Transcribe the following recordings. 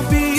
আজ কবিতা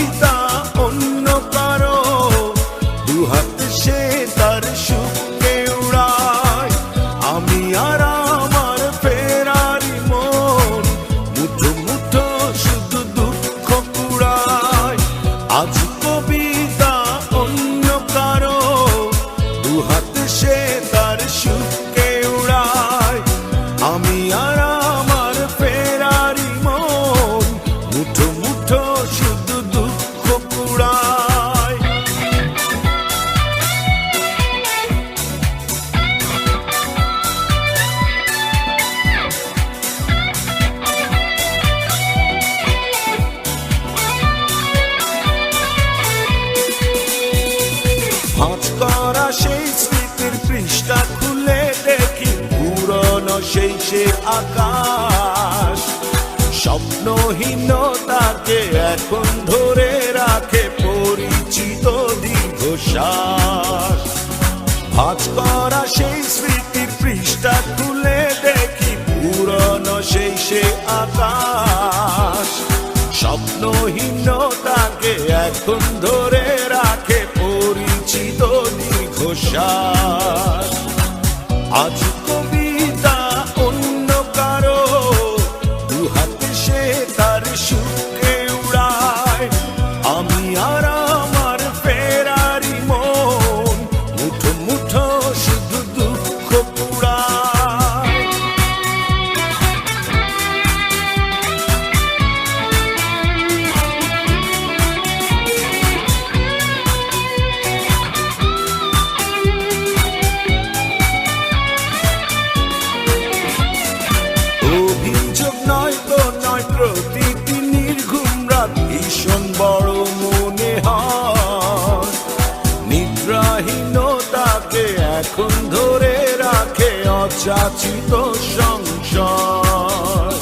সেই সে আকাশ। স্বপ্নহীনতাকে এখন ধরে রাখে পরিচিত দীর্ঘশ্বাস। ভাঁজ করা সেই স্মৃতির পৃষ্ঠা খুলে দেখি পুরনো সেই সে আকাশ। স্বপ্নহীনতাকে এখন ধরে রাখে পরিচিত দীর্ঘশ্বাস। আজ প্রতিটি নির্ঘুম রাত ভীষণ বড় মনে হয়। নিদ্রাহীনতাকে এখন ধরে রাখে অযাচিত সংসার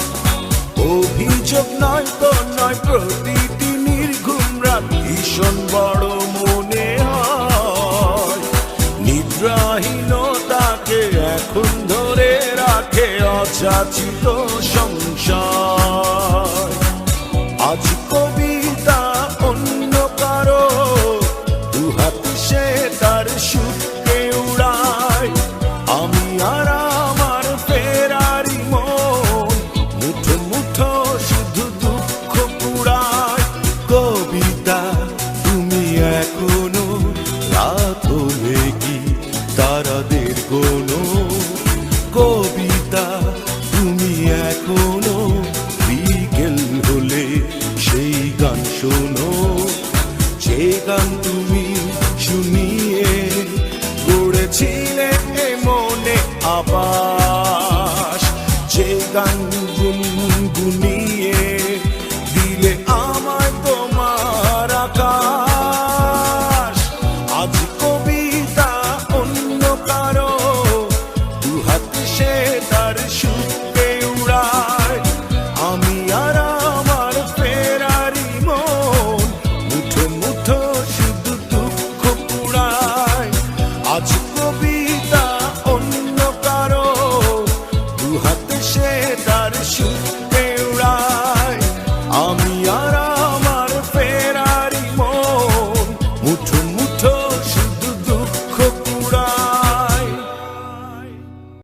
অভিযোগ নয় তো নয়, প্রতিটি নির্ঘুম রাত ভীষণ বড় মনে হয়। নিদ্রাহীনতাকে এখন ধরে রাখে অযাচিত সংসার কবিতা অন্য কারও। দুহাত সে তার সুখে উড়ায়। আমি আর আমার ফেরারি মন, মুঠো মুঠো শুধু দুঃখ কুড়ায় কবিতা, তুমি এখনও রাত গান শোনো। যে গান তুমি শুনিয়ে গড়েছিলে মনে আবাস। যে গান